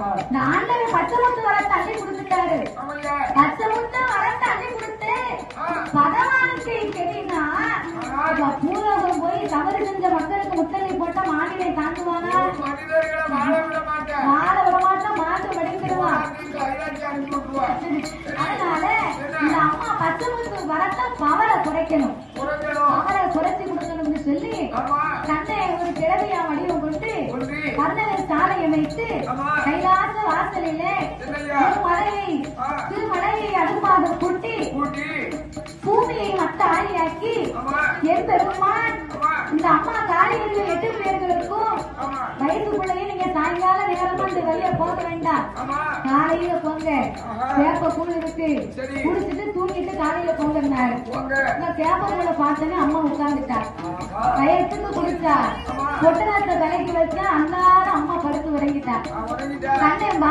ஆண்டவர் பச்சை முத்து வர தள்ளி கொடுத்துட்டாரு. ஆமையா பச்சை முத்து வர தள்ளி கொடுத்து பகவானுக்கு தெரியுமா இப்ப பூலோகம் போய் தவறு செஞ்ச மக்களுக்கு முத்தலை போட்டா மாநிலை மனிதர்களை வாழ விட மாட்டேன். வாழ விட மாட்டோம் மாட்டு வடிக்கிடுவான் நீங்க ஐயாச்சி அனுப்பி விட்டுருவா அதனால இந்த அம்மா பச்சை முத்து வரத்த பவரை குறைக்கணும். பவரை குறைச்சு கொடுக்கணும்னு சொல்லி தன்னை ஒரு கிழவியா வடிவம் கொண்டு. கர்ணனை சாலையை வைத்து. கைலாச வாசலிலே? திருமலையை. திருமலையை அடுப்பாக கூட்டி பூமியை மத்த ஆளியாக்கி என் பெருமான் இந்த அம்மா காலையில் எட்டு பேர்களுக்கும் வயசுக்குள்ளேயே நீங்க சாயங்கால நேரமா இந்த வெளிய போக வேண்டாம் காலையில போங்க. வேப்ப கூழ் இருக்கு. குடிச்சிட்டு தூங்கிட்டு காலையில போங்கன்னாரு போங்க இந்த கேப்பங்களை பார்த்தோன்னே அம்மா உட்கார்ந்துட்டா. வயசுக்கு குடிச்சா ஆமா. பொட்டனத்தை தலைக்கு வச்சா அன்னாரம் அம்மா